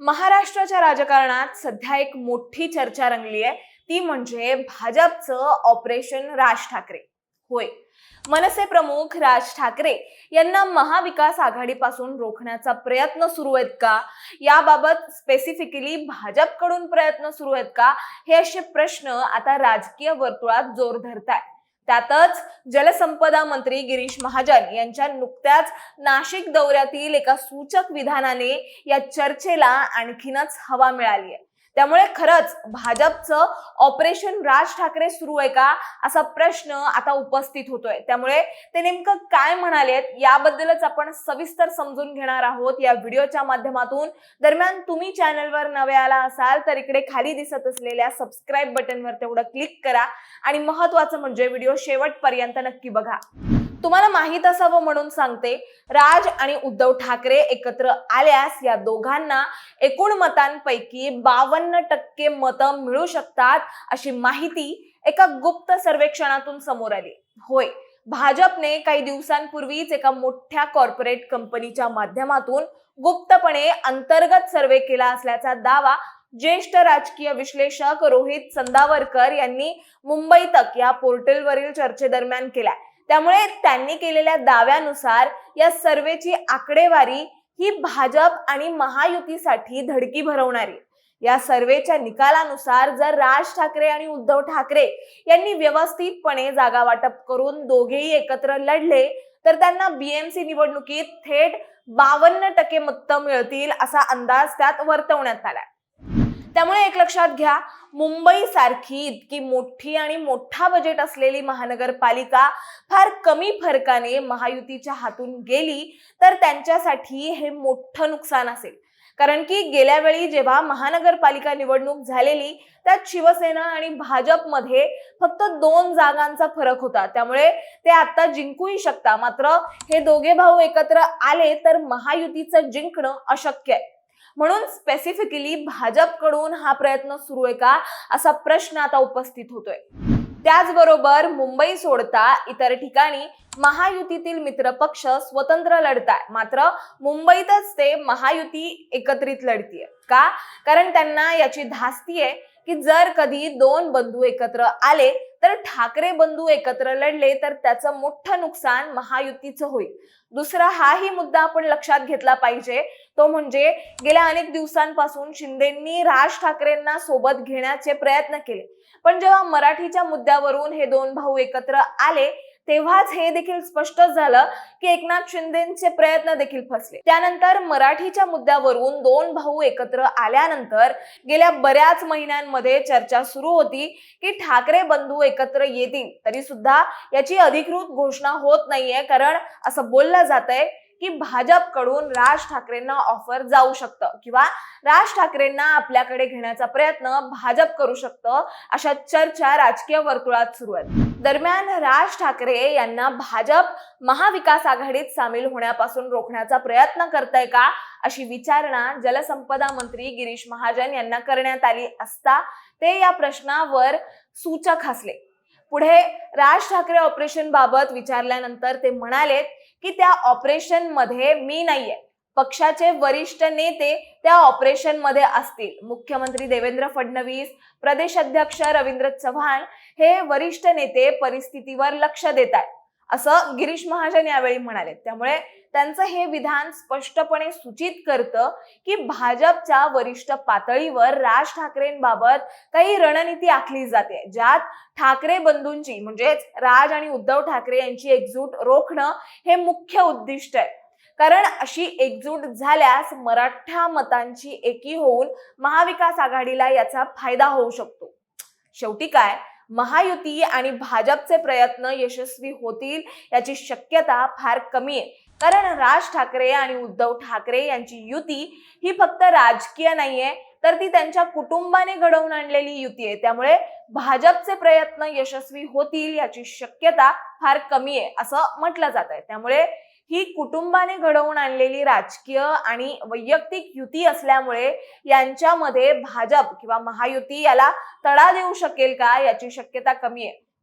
महाराष्ट्राच्या राजकारणात सध्या एक मोठी चर्चा रंगली आहे. ती म्हणजे भाजपचं ऑपरेशन राज ठाकरे. होय. मनसे प्रमुख राज ठाकरे यांना महाविकास आघाडीपासून रोखण्याचा प्रयत्न सुरू आहेत का? याबाबत स्पेसिफिकली भाजपकडून प्रयत्न सुरू आहेत का? हे असे प्रश्न आता राजकीय वर्तुळात जोर धरत आहे त्यातच जलसंपदा मंत्री गिरीश महाजन यांच्या नुकत्याच नाशिक दौऱ्यातील एका सूचक विधानाने या चर्चेला आणखीनच हवा मिळाली आहे त्यामुळे खरंच भाजपचं ऑपरेशन राज ठाकरे सुरू आहे का असा प्रश्न आता उपस्थित होतोय. त्यामुळे ते नेमकं काय म्हणालेत याबद्दलच आपण सविस्तर समजून घेणार आहोत या व्हिडिओच्या माध्यमातून. दरम्यान तुम्ही चॅनलवर नवे आला असाल तर इकडे खाली दिसत असलेल्या सबस्क्राईब बटनवर तेवढं क्लिक करा. आणि महत्वाचं म्हणजे व्हिडिओ शेवटपर्यंत नक्की बघा. तुम्हाला माहीत असावं म्हणून सांगते राज आणि उद्धव ठाकरे एकत्र आल्यास या दोघांना एकूण मतांपैकी बावन्न टक्के मतं मिळू शकतात अशी माहिती एका गुप्त सर्वेक्षणातून समोर आली. होय भाजपने काही दिवसांपूर्वीच एका मोठ्या कॉर्पोरेट कंपनीच्या माध्यमातून गुप्तपणे अंतर्गत सर्वे केला असल्याचा दावा ज्येष्ठ राजकीय विश्लेषक रोहित संदावरकर यांनी मुंबई तक या पोर्टलवरील चर्चेदरम्यान केलाय. त्यामुळे त्यांनी केलेल्या दाव्यानुसार या सर्वेची आकडेवारी ही भाजप आणि महायुतीसाठी धडकी भरवणारी. या सर्वेच्या निकालानुसार जर राज ठाकरे आणि उद्धव ठाकरे यांनी व्यवस्थितपणे जागा वाटप करून दोघेही एकत्र लढले तर त्यांना बीएमसी निवडणुकीत थेट बावन्न टक्के मतं मिळतील असा अंदाज त्यात वर्तवण्यात आलाय. त्यामुळे एक लक्षात घ्या मुंबई सारखी इतकी मोठी आणि मोठा बजेट असलेली महानगरपालिका फार कमी फरकाने महायुतीच्या हातून गेली तर त्यांच्यासाठी हे मोठं नुकसान असेल. कारण की गेल्या वेळी जेव्हा महानगरपालिका निवडणूक झालेली त्यात शिवसेना आणि भाजपमध्ये फक्त दोन जागांचा फरक होता. त्यामुळे ते आता जिंकूही शकता. मात्र हे दोघे भाऊ एकत्र आले तर महायुतीचं जिंकणं अशक्य आहे. म्हणून स्पेसिफिकली भाजपकडून हा प्रयत्न सुरू आहे का असा प्रश्न आता उपस्थित होतोय. त्याचबरोबर मुंबई सोडता इतर ठिकाणी महायुतीतील मित्र पक्ष स्वतंत्र लढताय. मात्र मुंबईतच ते महायुती एकत्रित लढतीये. का? कारण त्यांना याची धास्ती आहे. की जर कधी दोन बंधू एकत्र आले तर ठाकरे बंधू एकत्र लढले तर त्याचं मोठं नुकसान महायुतीचं होईल. दुसरा हाही मुद्दा आपण लक्षात घेतला पाहिजे. तो म्हणजे गेल्या अनेक दिवसांपासून शिंदेंनी राज ठाकरेंना सोबत घेण्याचे प्रयत्न केले. पण जेव्हा मराठीच्या मुद्द्यावरून हे दोन भाऊ एकत्र आले तेव्हाच हे देखील स्पष्ट झालं की एकनाथ शिंदेचे प्रयत्न देखील फसले. त्यानंतर मराठीच्या मुद्द्यावरून दोन भाऊ एकत्र आल्यानंतर गेल्या बऱ्याच महिन्यांमध्ये चर्चा सुरू होती की ठाकरे बंधू एकत्र येतील तरी सुद्धा याची अधिकृत घोषणा होत नाहीये कारण असं बोललं जात आहे की भाजपकडून राज ठाकरेंना ऑफर जाऊ शकतं किंवा राज ठाकरेंना आपल्याकडे घेण्याचा प्रयत्न भाजप करू शकतं अशा चर्चा राजकीय वर्तुळात सुरू आहेत. दरम्यान राज ठाकरे यांना भाजप महाविकास आघाडीत सामील होण्यापासून रोखण्याचा प्रयत्न करताय का अशी विचारणा जलसंपदा मंत्री गिरीश महाजन यांना करण्यात आली असता ते या प्रश्नावर सूचक हसले. पुढे राज ठाकरे ऑपरेशन बाबत विचारल्यानंतर ते म्हणालेत की त्या ऑपरेशनमध्ये मी नाहीये. पक्षाचे वरिष्ठ नेते त्या ऑपरेशनमध्ये असतील. मुख्यमंत्री देवेंद्र फडणवीस प्रदेश अध्यक्ष रवींद्र चव्हाण हे वरिष्ठ नेते परिस्थितीवर लक्ष देत आहेत असं गिरीश महाजन यावेळी म्हणाले त्यामुळे त्यांचं हे विधान स्पष्टपणे सूचित करतं की भाजपच्या वरिष्ठ पातळीवर राज ठाकरेंबाबत काही रणनीती आखली जाते ज्यात ठाकरे बंधूंची म्हणजेच राज आणि उद्धव ठाकरे यांची एकजूट रोखणं हे मुख्य उद्दिष्ट आहे. कारण अशी एकजूट झाल्यास मराठा मतांची एकी होऊन महाविकास आघाडीला याचा फायदा होऊ शकतो. शेवटी काय? महायुती आणि भाजपचे प्रयत्न यशस्वी होतील याची शक्यता फार कमी आहे. कारण राज ठाकरे आणि उद्धव ठाकरे यांची युती ही फक्त राजकीय नाहीये तर ती त्यांच्या कुटुंबाने घडवून आणलेली युती आहे. त्यामुळे भाजपचे प्रयत्न यशस्वी होतील याची शक्यता फार कमी आहे असं म्हटलं जात आहे. त्यामुळे ही कुटुंबाने घडवून आणलेली राजकीय आणि वैयक्तिक युती असल्यामुळे यांच्यामध्ये भाजप किंवा महायुती याला तडा देऊ शकेल का याची शक्यता कमी आहे.